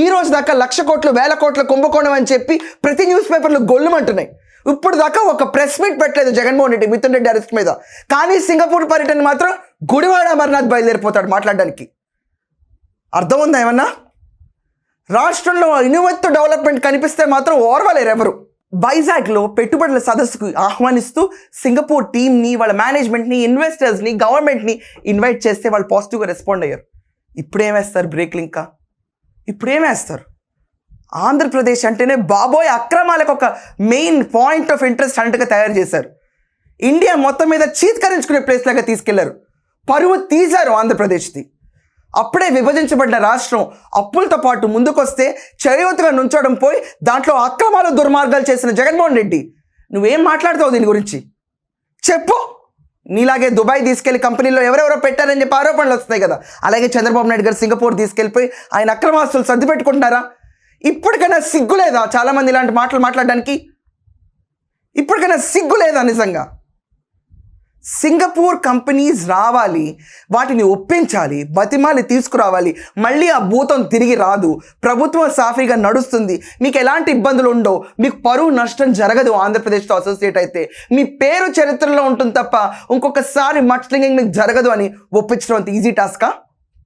ఈ రోజు దాకా లక్ష కోట్లు వేల కోట్ల కుంభకోణం అని చెప్పి ప్రతి న్యూస్ పేపర్లు గొల్లుమంటున్నాయి. ఇప్పుడు దాకా ఒక ప్రెస్ మీట్ పెట్టలేదు జగన్మోహన్ రెడ్డి మిథున్ రెడ్డి అరెస్ట్ మీద. కానీ సింగపూర్ పర్యటన మాత్రం గుడివాడ అమర్నాథ్ బయలుదేరిపోతాడు మాట్లాడడానికి. అర్థం ఉందా ఏమన్నా? రాష్ట్రంలో ఇనువత్తు డెవలప్మెంట్ కనిపిస్తే మాత్రం ఓర్వలేరు ఎవరు. వైజాగ్లో పెట్టుబడుల సదస్సుకు ఆహ్వానిస్తూ సింగపూర్ టీంని వాళ్ళ మేనేజ్మెంట్ని ఇన్వెస్టర్స్ని గవర్నమెంట్ని ఇన్వైట్ చేస్తే వాళ్ళు పాజిటివ్గా రెస్పాండ్ అయ్యారు. ఇప్పుడేమేస్తారు బ్రేక్లు ఇంకా ఇప్పుడేమేస్తారు? ఆంధ్రప్రదేశ్ అంటేనే బాబోయ్ అక్రమాలకు ఒక మెయిన్ పాయింట్ ఆఫ్ ఇంట్రెస్ట్ అన్నట్టుగా తయారు చేశారు. ఇండియా మొత్తం మీద చీత్కరించుకునే ప్లేస్ లాగా తీసుకెళ్ళారు. పరువు తీశారు ఆంధ్రప్రదేశ్ది. అప్పుడే విభజించబడ్డ రాష్ట్రం అప్పులతో పాటు ముందుకొస్తే చేయూతగా నుంచోడం పోయి దాంట్లో అక్రమాలు దుర్మార్గాలు చేసిన జగన్మోహన్ రెడ్డి. నువ్వేం మాట్లాడతావు దీని గురించి? చెప్పు! నీలాగే దుబాయ్ తీసుకెళ్ళి కంపెనీలో ఎవరెవరో పెట్టారని చెప్పి ఆరోపణలు వస్తాయి కదా. అలాగే చంద్రబాబు నాయుడు గారు సింగపూర్ తీసుకెళ్ళిపోయి ఆయన అక్రమాస్తులు సర్ది పెట్టుకుంటున్నారా? ఇప్పటికైనా సిగ్గు లేదా చాలామంది ఇలాంటి మాటలు మాట్లాడడానికి? ఇప్పటికైనా సిగ్గు లేదా నిజంగా? సింగపూర్ కంపెనీస్ రావాలి వాటిని ఒప్పించాలి బతిమాలి తీసుకురావాలి. మళ్ళీ ఆ భూతం తిరిగి రాదు. ప్రభుత్వం సాఫీగా నడుస్తుంది. మీకు ఎలాంటి ఇబ్బందులు ఉండవు. మీకు పరువు నష్టం జరగదు ఆంధ్రప్రదేశ్తో అసోసియేట్ అయితే. మీ పేరు చరిత్రలో ఉంటుంది తప్ప ఇంకొకసారి మట్లింగింగ్ మీకు జరగదు అని ఒప్పించడం అంత ఈజీ టాస్కా?